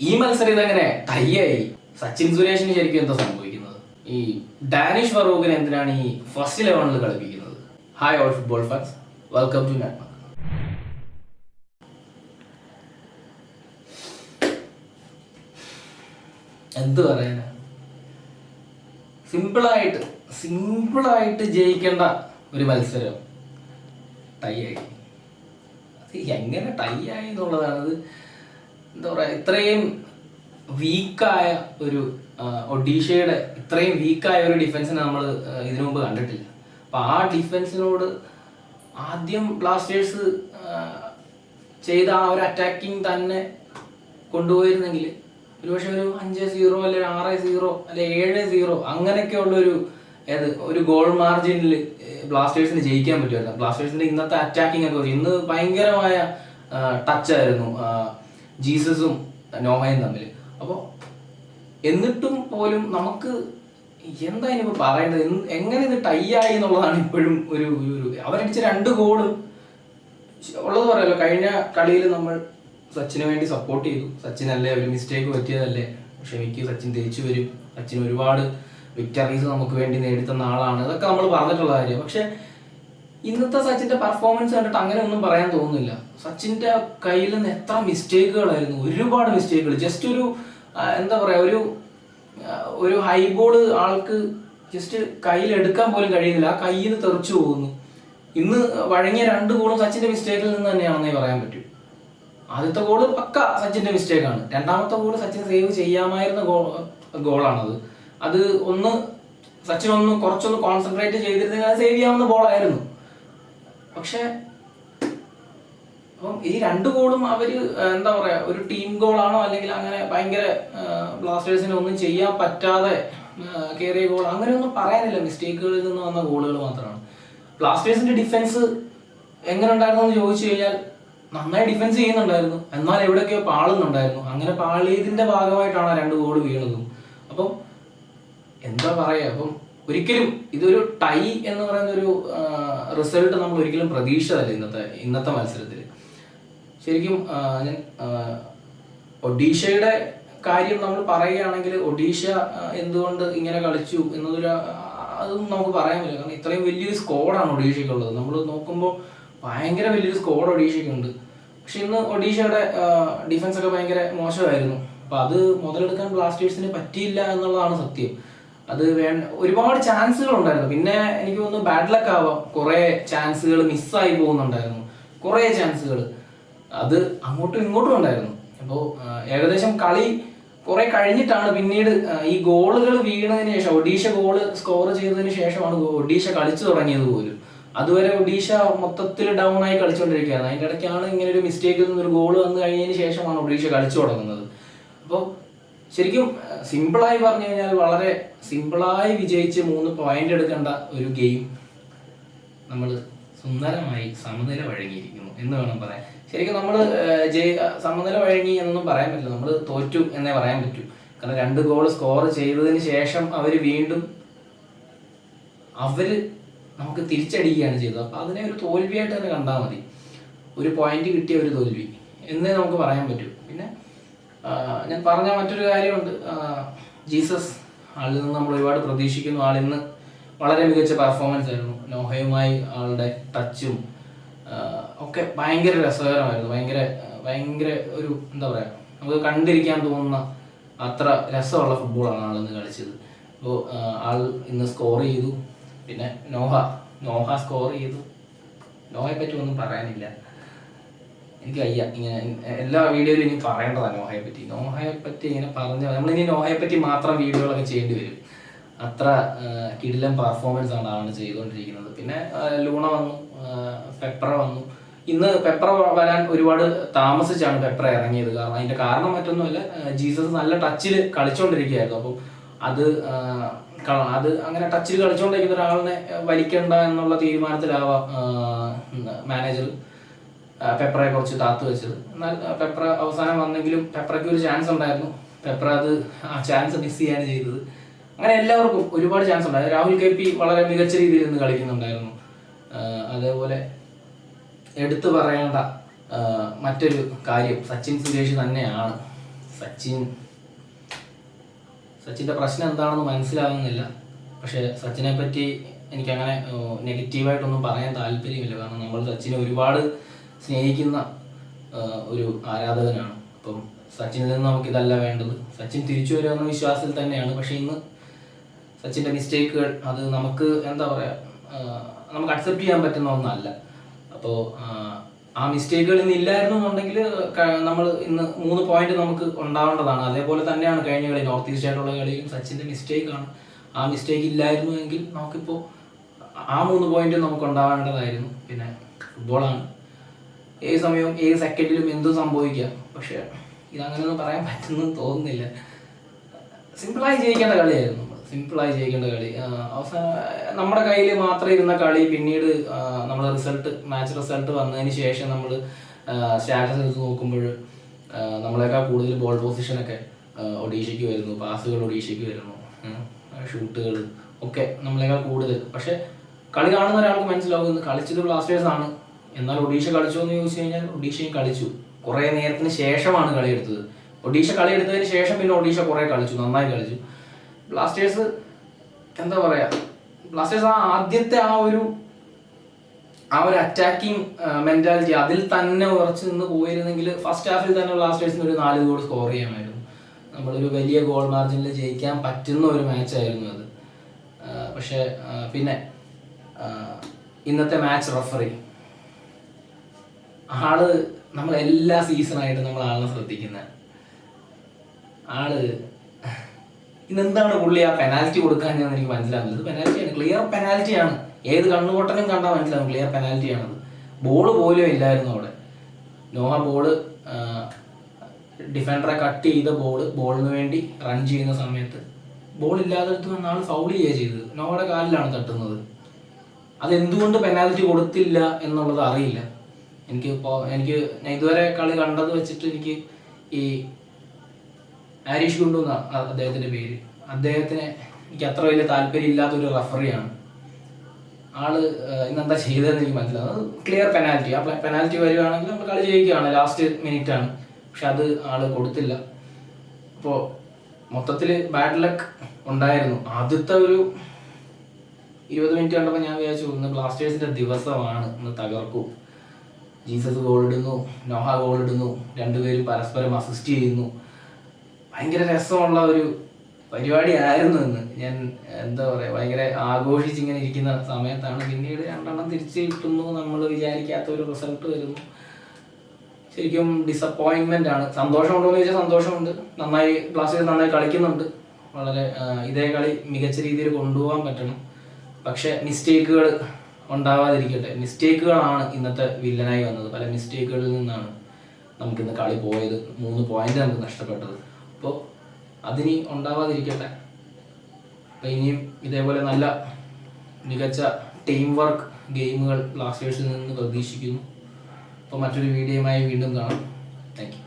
ഈ മത്സരം ഇതെങ്ങനെ ടൈയായി സച്ചിൻ സുരേഷിന് ശരിക്കും എന്താ സംഭവിക്കുന്നത്? ഈ ഡാനിഷ് ഫറൂഖിനെ എന്തിനാണ് ഈ ഫസ്റ്റ് ലെവനിൽ കളിപ്പിക്കുന്നത്? Hi all football fans welcome to network എന്ത് പറയാനാ? സിമ്പിളായിട്ട് സിമ്പിളായിട്ട് ജയിക്കേണ്ട ഒരു മത്സരം ടൈ ആയി അത് എങ്ങനെ ടൈ ആയി എന്നുള്ളതാണ് എന്താ പറയുക ഇത്രയും വീക്കായ ഒരു ഒഡീഷയുടെ ഇത്രയും വീക്കായ ഒരു ഡിഫൻസിനെ നമ്മൾ ഇതിനു മുമ്പ് കണ്ടിട്ടില്ല. അപ്പം ആ ഡിഫൻസിനോട് ആദ്യം ബ്ലാസ്റ്റേഴ്സ് ചെയ്ത ആ ഒരു അറ്റാക്കിംഗ് തന്നെ കൊണ്ടുപോയിരുന്നെങ്കിൽ ഒരുപക്ഷെ ഒരു അഞ്ച് സീറോ അല്ലെ ആറ് സീറോ അല്ലെ ഏഴ് സീറോ അങ്ങനെയൊക്കെയുള്ള ഒരു ഏത് ഒരു ഗോൾ മാർജിനിൽ ബ്ലാസ്റ്റേഴ്സിന് ജയിക്കാൻ പറ്റുമായിരുന്നു. ബ്ലാസ്റ്റേഴ്സിന്റെ ഇന്നത്തെ അറ്റാക്കിംഗ് ഒക്കെ ഇന്ന് ഭയങ്കരമായ ടച്ച് ആയിരുന്നു. ആ, ജീസസും നോഹയും തമ്മിൽ. അപ്പോൾ എന്നിട്ടും പോലും നമുക്ക് എന്താ ഇനിയിപ്പോൾ പറയേണ്ടത്? എങ്ങനെ ഇത് ടൈ ആയി എന്നുള്ളതാണ് ഇപ്പോഴും ഒരു ഒരു ഒരു- അവരടിച്ച രണ്ട് ഗോൾ ഉള്ളത് പറയാലോ കഴിഞ്ഞ കളിയിൽ നമ്മൾ സച്ചിന് വേണ്ടി സപ്പോർട്ട് ചെയ്തു. സച്ചിൻ അല്ലേ ഒരു മിസ്റ്റേക്ക് പറ്റിയതല്ലേ? ക്ഷമിക്ക് സച്ചിൻ തിരിച്ചു വരും. സച്ചിൻ ഒരുപാട് വിക്ടറീസ് നമുക്ക് വേണ്ടി നേടിത്തന്ന ആളാണ്. ഇതൊക്കെ നമ്മൾ പറഞ്ഞിട്ടുള്ള കാര്യം. പക്ഷെ ഇന്നത്തെ സച്ചിന്റെ പെർഫോമൻസ് കണ്ടിട്ട് അങ്ങനെ ഒന്നും പറയാൻ തോന്നുന്നില്ല. സച്ചിന്റെ കയ്യിൽ നിന്ന് എത്ര മിസ്റ്റേക്കുകളായിരുന്നു ഒരുപാട് മിസ്റ്റേക്കുകൾ ജസ്റ്റ് ഒരു എന്താ പറയാ ഒരു ഒരു ഹൈ ബോൾ ആൾക്ക് ജസ്റ്റ് കയ്യിൽ എടുക്കാൻ പോലും കഴിയുന്നില്ല. ആ കയ്യിൽ നിന്ന് തെറിച്ചു പോകുന്നു. ഇന്ന് വഴങ്ങിയ രണ്ട് ഗോളും സച്ചിന്റെ മിസ്റ്റേക്കിൽ നിന്ന് തന്നെയാണെന്നേ പറയാൻ പറ്റൂ. ആദ്യത്തെ ഗോൾ പക്ക സച്ചിന്റെ മിസ്റ്റേക്കാണ് രണ്ടാമത്തെ ഗോൾ സച്ചിൻ സേവ് ചെയ്യാമായിരുന്ന ഗോൾ ഗോളാണത് അത് ഒന്ന് സച്ചിൻ ഒന്ന് കുറച്ചൊന്ന് കോൺസെൻട്രേറ്റ് ചെയ്തിരുന്നെങ്കിൽ അത് സേവ് ചെയ്യാവുന്ന ബോളായിരുന്നു പക്ഷെ അപ്പം ഈ രണ്ട് ഗോളും അവർ എന്താ പറയാ ഒരു ടീം ഗോളാണോ അല്ലെങ്കിൽ അങ്ങനെ ഭയങ്കര ബ്ലാസ്റ്റേഴ്സിന് ഒന്നും ചെയ്യാൻ പറ്റാതെ കയറിയ ഗോൾ അങ്ങനെയൊന്നും പറയാനില്ല. മിസ്റ്റേക്കുകളിൽ നിന്ന് വന്ന ഗോളുകൾ മാത്രമാണ്. ബ്ലാസ്റ്റേഴ്സിന്റെ ഡിഫൻസ് എങ്ങനെ ഉണ്ടായിരുന്നു എന്ന് ചോദിച്ചു കഴിഞ്ഞാൽ നന്നായി ഡിഫൻസ് ചെയ്യുന്നുണ്ടായിരുന്നു. എന്നാൽ എവിടെയൊക്കെയോ പാളുന്നുണ്ടായിരുന്നു. അങ്ങനെ പാളിയതിന്റെ ഭാഗമായിട്ടാണ് ആ രണ്ട് ഗോൾ വീണതും. അപ്പം എന്താ പറയാ അപ്പം ഒരിക്കലും ഇതൊരു ടൈ എന്ന് പറയുന്ന ഒരു റിസൾട്ട് നമ്മൾ ഒരിക്കലും പ്രതീക്ഷിച്ചതല്ല ഇന്നത്തെ ഇന്നത്തെ മത്സരത്തിൽ ശരിക്കും ഞാൻ ഒഡീഷയുടെ കാര്യം നമ്മൾ പറയുകയാണെങ്കിൽ ഒഡീഷ എന്തുകൊണ്ട് ഇങ്ങനെ കളിച്ചു എന്നതൊരു അതൊന്നും നമുക്ക് പറയാൻ പറ്റില്ല. കാരണം ഇത്രയും വലിയൊരു സ്കോഡാണ് ഒഡീഷയ്ക്കുള്ളത്. നമ്മൾ നോക്കുമ്പോൾ ഭയങ്കര വലിയൊരു സ്കോഡ് ഒഡീഷയ്ക്കുണ്ട്. പക്ഷെ ഇന്ന് ഒഡീഷയുടെ ഡിഫൻസ് ഒക്കെ ഭയങ്കര മോശമായിരുന്നു. അപ്പൊ അത് മുതലെടുക്കാൻ ബ്ലാസ്റ്റേഴ്സിന് പറ്റിയില്ല എന്നുള്ളതാണ് സത്യം. അത് വേണ്ട ഒരുപാട് ചാൻസുകൾ ഉണ്ടായിരുന്നു പിന്നെ എനിക്ക് തോന്നുന്നു ബാഡ് ലക്ക് ആവാം. കുറെ ചാൻസുകൾ മിസ്സായി പോകുന്നുണ്ടായിരുന്നു. കുറെ ചാൻസുകൾ അത് അങ്ങോട്ടും ഇങ്ങോട്ടും ഉണ്ടായിരുന്നു. അപ്പോൾ ഏകദേശം കളി കുറെ കഴിഞ്ഞിട്ടാണ് പിന്നീട് ഈ ഗോളുകൾ വീണതിന് ശേഷം ഒഡീഷ ഗോൾ സ്കോർ ചെയ്തതിന് ശേഷമാണ് ഒഡീഷ കളിച്ചു തുടങ്ങിയത് പോലും. അതുവരെ ഒഡീഷ മൊത്തത്തിൽ ഡൗൺ ആയി കളിച്ചുകൊണ്ടിരിക്കുകയാണ് അതിന്റെ ഇടയ്ക്കാണ് ഇങ്ങനെ ഒരു മിസ്റ്റേക്കിൽ ഒരു ഗോൾ വന്നു കഴിഞ്ഞതിന് ശേഷമാണ് ഒഡീഷ കളിച്ചു തുടങ്ങുന്നത്. അപ്പോൾ ശരിക്കും സിമ്പിളായി പറഞ്ഞു കഴിഞ്ഞാൽ വളരെ സിമ്പിളായി വിജയിച്ച് മൂന്ന് പോയിന്റ് എടുക്കേണ്ട ഒരു ഗെയിം നമ്മൾ സുന്ദരമായി സമനില വഴങ്ങിയിരിക്കുന്നു എന്ന് വേണം പറയാൻ. ശരിക്കും നമ്മൾ ജയ സമനില വഴങ്ങി എന്നൊന്നും പറയാൻ പറ്റില്ല. നമ്മൾ തോറ്റു എന്നേ പറയാൻ പറ്റൂ. കാരണം രണ്ട് ഗോൾ സ്കോർ ചെയ്തതിന് ശേഷം അവർ വീണ്ടും അവർ നമുക്ക് തിരിച്ചടിക്കുകയാണ് ചെയ്തത്. അപ്പോൾ അതിനെ ഒരു തോൽവിയായിട്ട് തന്നെ കണ്ടാൽ മതി. ഒരു പോയിന്റ് കിട്ടിയ ഒരു തോൽവി. എന്നേ നമുക്ക് പറയാൻ പറ്റൂ. പിന്നെ ഞാൻ പറഞ്ഞ മറ്റൊരു കാര്യമുണ്ട്. ജീസസ് ആളിൽ നിന്ന് നമ്മൾ ഒരുപാട് പ്രതീക്ഷിക്കുന്നു. ആളിന്ന് വളരെ മികച്ച പെർഫോമൻസ് ആയിരുന്നു. നോഹയുമായി ആളുടെ ടച്ചും ഒക്കെ ഭയങ്കര രസകരമായിരുന്നു. ഭയങ്കര ഭയങ്കര ഒരു എന്താ പറയുക നമുക്ക് കണ്ടിരിക്കാൻ തോന്നുന്ന അത്ര രസമുള്ള ഫുട്ബോളാണ് ആൾ ഇന്ന് കളിച്ചത്. അപ്പോൾ ആൾ ഇന്ന് സ്കോർ ചെയ്തു. പിന്നെ നോഹ നോഹ സ്കോർ ചെയ്തു. നോഹയെ പറ്റി ഒന്നും പറയാനില്ല. എനിക്ക് അയ്യ ഇങ്ങനെ എല്ലാ വീഡിയോയിലും ഇനി പറയേണ്ടതാണ് നോഹയെ പറ്റി. നോഹയെ പറ്റി ഇങ്ങനെ പറഞ്ഞ നമ്മളിനി നോഹയെ പറ്റി മാത്രം വീഡിയോകളൊക്കെ ചെയ്യേണ്ടി വരും. അത്ര കിടിലൻ പെർഫോമൻസ് ആണ് ആണ് ചെയ്തുകൊണ്ടിരിക്കുന്നത്. പിന്നെ ലൂണ വന്നു പെപ്പർ വന്നു. ഇന്ന് പെപ്പർ വരാൻ ഒരുപാട് താമസിച്ചാണ് പെപ്പർ ഇറങ്ങിയത്. കാരണം അതിന്റെ കാരണം മറ്റൊന്നുമല്ല ജീസസ് നല്ല ടച്ചിൽ കളിച്ചുകൊണ്ടിരിക്കുകയായിരുന്നു അപ്പം അത് അത് അങ്ങനെ ടച്ചിൽ കളിച്ചുകൊണ്ടിരിക്കുന്ന ഒരാളിനെ വലിക്കണ്ട എന്നുള്ള തീരുമാനത്തിലാവാം മാനേജർ പെപ്പറയെ കുറച്ച് താത്തു വെച്ചത്. എന്നാൽ പെപ്പറ അവസാനം വന്നെങ്കിലും പെപ്പറയ്ക്ക് ഒരു ചാൻസ് ഉണ്ടായിരുന്നു. പെപ്പറ അത് ആ ചാൻസ് മിസ് ചെയ്യാണ് ചെയ്തത്. അങ്ങനെ എല്ലാവർക്കും ഒരുപാട് ചാൻസ് ഉണ്ടായിരുന്നു രാഹുൽ കെ പി വളരെ മികച്ച രീതിയിൽ നിന്ന് കളിക്കുന്നുണ്ടായിരുന്നു. അതേപോലെ എടുത്തു പറയേണ്ട മറ്റൊരു കാര്യം സച്ചിൻ സുരേഷ് തന്നെയാണ്. സച്ചിൻ സച്ചിന്റെ പ്രശ്നം എന്താണെന്ന് മനസ്സിലാകുന്നില്ല പക്ഷേ സച്ചിനെ പറ്റി എനിക്കങ്ങനെ നെഗറ്റീവായിട്ടൊന്നും പറയാൻ താല്പര്യമില്ല. കാരണം നമ്മൾ സച്ചിനെ ഒരുപാട് സ്നേഹിക്കുന്ന ഒരു ആരാധകനാണ്. അപ്പം സച്ചിനിൽ നിന്ന് നമുക്ക് ഇതല്ല വേണ്ടത്. സച്ചിൻ തിരിച്ചു വരുമെന്ന വിശ്വാസത്തിൽ തന്നെയാണ്. പക്ഷേ ഇന്ന് സച്ചിന്റെ മിസ്റ്റേക്കുകൾ അത് നമുക്ക് എന്താ പറയുക നമുക്ക് അക്സെപ്റ്റ് ചെയ്യാൻ പറ്റുന്ന ഒന്നല്ല. അപ്പോൾ ആ മിസ്റ്റേക്കുകൾ ഇന്ന് ഇല്ലായിരുന്നു എന്നുണ്ടെങ്കിൽ നമ്മൾ ഇന്ന് മൂന്ന് പോയിന്റ് നമുക്ക് ഉണ്ടാവേണ്ടതാണ്. അതേപോലെ തന്നെയാണ് കഴിഞ്ഞ കളി നോർത്ത് ഈസ്റ്റ് ആയിട്ടുള്ള കളിയും സച്ചിന്റെ മിസ്റ്റേക്കാണ്. ആ മിസ്റ്റേക്ക് ഇല്ലായിരുന്നു എങ്കിൽ നമുക്കിപ്പോൾ ആ മൂന്ന് പോയിന്റ് നമുക്ക് ഉണ്ടാവേണ്ടതായിരുന്നു. പിന്നെ ഫുട്ബോളാണ്. ഏത് സമയവും ഏത് സെക്കൻഡിലും എന്തും സംഭവിക്കാം പക്ഷേ ഇതങ്ങനെയൊന്നും പറയാൻ പറ്റുമെന്ന് തോന്നുന്നില്ല. സിമ്പിളായി ജയിക്കേണ്ട കളിയായിരുന്നു സിമ്പിളായി ജയിക്കേണ്ട കളി. അവസാന നമ്മുടെ കയ്യിൽ മാത്രം ഇരുന്ന കളി പിന്നീട് നമ്മുടെ റിസൾട്ട് മാച്ച് റിസൾട്ട് വന്നതിന് ശേഷം നമ്മൾ സ്റ്റാറ്റസ് എടുത്ത് നോക്കുമ്പോൾ നമ്മളെക്കാൾ കൂടുതൽ ബോൾ പൊസിഷനൊക്കെ ഒഡീഷയ്ക്ക് വരുന്നു. പാസുകൾ ഒഡീഷയ്ക്ക് വരുന്നു. ഷൂട്ടുകൾ ഒക്കെ നമ്മളെക്കാൾ കൂടുതൽ. പക്ഷെ കളി കാണുന്ന ഒരാൾക്ക് മനസ്സിലാവുന്നത് കളിച്ചത് ബ്ലാസ്റ്റേഴ്സ് ആണ്. എന്നാൽ ഒഡീഷ കളിച്ചോ എന്ന് ചോദിച്ചു കഴിഞ്ഞാൽ ഒഡീഷയും കളിച്ചു. കുറേ നേരത്തിന് ശേഷമാണ് കളി എടുത്തത്. ഒഡീഷ കളി എടുത്തതിന് ശേഷം പിന്നെ ഒഡീഷ കുറേ കളിച്ചു നന്നായി കളിച്ചു. ബ്ലാസ്റ്റേഴ്സ് എന്താ പറയാ ബ്ലാസ്റ്റേഴ്സ് ആ ആദ്യത്തെ ആ ഒരു ആ ഒരു അറ്റാക്കിംഗ് മെന്റാലിറ്റി അതിൽ തന്നെ ഉറച്ചു നിന്ന് പോയിരുന്നെങ്കിൽ ഫസ്റ്റ് ഹാഫിൽ തന്നെ ബ്ലാസ്റ്റേഴ്സിന് ഒരു നാല് ഗോൾ സ്കോർ ചെയ്യാമായിരുന്നു. നമ്മളൊരു വലിയ ഗോൾ മാർജിനിൽ ജയിക്കാൻ പറ്റുന്ന ഒരു മാച്ചായിരുന്നു അത്. പക്ഷേ പിന്നെ ഇന്നത്തെ മാച്ച് റഫറി ആൾ നമ്മൾ എല്ലാ സീസണായിട്ട് നമ്മൾ ആളിനെ ശ്രദ്ധിക്കുന്ന. ആൾ ഇന്നെന്താണ് പുള്ളി ആ പെനാൽറ്റി കൊടുക്കാൻ എനിക്ക് മനസ്സിലാകുന്നത് പെനാൽറ്റിയാണ് ക്ലിയർ പെനാൽറ്റിയാണ് ഏത് കണ്ണുപൊട്ടനും കണ്ടാൽ മനസ്സിലാവും ക്ലിയർ പെനാൽറ്റിയാണത് ബോൾ പോലും ഇല്ലായിരുന്നു അവിടെ. നോഹ ബോൾ ഡിഫൻഡറെ കട്ട് ചെയ്ത ബോൾ ബോളിന് വേണ്ടി റൺ ചെയ്യുന്ന സമയത്ത് ബോൾ ഇല്ലാതെടുത്ത് വന്ന ആൾ ഫൗൾ ചെയ്യുക ചെയ്തത്. നോഹയുടെ കാലിലാണ് തട്ടുന്നത്. അതെന്തുകൊണ്ട് പെനാൽറ്റി കൊടുത്തില്ല എന്നുള്ളത് അറിയില്ല. എനിക്ക് എനിക്ക് ഞാൻ ഇതുവരെ കളി കണ്ടത് വെച്ചിട്ട് എനിക്ക് ഈ ആരീഷ് ഗുണ്ടു എന്നാണ് അദ്ദേഹത്തിന്റെ പേര്. അദ്ദേഹത്തിന് എനിക്ക് അത്ര വലിയ താല്പര്യം ഇല്ലാത്തൊരു റഫറിയാണ് ആൾ ഇന്നെന്താ ചെയ്തതെന്ന് എനിക്ക് മനസ്സിലാവും അത് ക്ലിയർ പെനാൽറ്റി ആ പെനാൽറ്റി വരികയാണെങ്കിൽ നമ്മൾ കളി ജയിക്കുകയാണ്. ലാസ്റ്റ് മിനിറ്റ് ആണ്. പക്ഷെ അത് ആൾ കൊടുത്തില്ല. അപ്പോൾ മൊത്തത്തിൽ ബാഡ് ലക്ക് ഉണ്ടായിരുന്നു. ആദ്യത്തെ ഒരു ഇരുപത് മിനിറ്റ് കണ്ടപ്പോൾ ഞാൻ വിചാരിച്ചു ഇന്ന് ബ്ലാസ്റ്റേഴ്സിന്റെ ദിവസമാണ്. ഇന്ന് തകർക്കും. ജീസസ് ഗോളിടുന്നു നോഹ ഗോളിടുന്നു രണ്ടുപേരും പരസ്പരം അസിസ്റ്റ് ചെയ്യുന്നു. ഭയങ്കര രസമുള്ള ഒരു പരിപാടിയായിരുന്നു ഇന്ന്. ഞാൻ എന്താ പറയുക ഭയങ്കര ആഘോഷിച്ച് ഇങ്ങനെ ഇരിക്കുന്ന സമയത്താണ് പിന്നീട് രണ്ടെണ്ണം തിരിച്ച് കിട്ടുന്നു നമ്മൾ വിചാരിക്കാത്ത ഒരു റിസൾട്ട് വരുന്നു. ശരിക്കും ഡിസപ്പോയിൻമെന്റ് ആണ്. സന്തോഷമുണ്ടോ എന്ന് ചോദിച്ചാൽ സന്തോഷമുണ്ട്. നന്നായി ബ്ലാസ്റ്റേഴ്സ് നന്നായി കളിക്കുന്നുണ്ട്. വളരെ ഇതേ കളി മികച്ച രീതിയിൽ കൊണ്ടുപോകാൻ പറ്റണം. പക്ഷേ മിസ്റ്റേക്കുകൾ ഉണ്ടാവാതിരിക്കട്ടെ. മിസ്റ്റേക്കുകളാണ് ഇന്നത്തെ വില്ലനായി വന്നത്. പല മിസ്റ്റേക്കുകളിൽ നിന്നാണ് നമുക്കിന്ന് കളി പോയത്. മൂന്ന് പോയിന്റ് നമുക്ക് നഷ്ടപ്പെട്ടത്. അപ്പോൾ അതിനി ഉണ്ടാവാതിരിക്കട്ടെ. അപ്പോൾ ഇനിയും ഇതേപോലെ നല്ല മികച്ച ടീം വർക്ക് ഗെയിമുകൾ ബ്ലാസ്റ്റേഴ്സിൽ നിന്ന് പ്രതീക്ഷിക്കുന്നു. അപ്പോൾ മറ്റൊരു വീഡിയോയുമായി വീണ്ടും കാണാം. താങ്ക്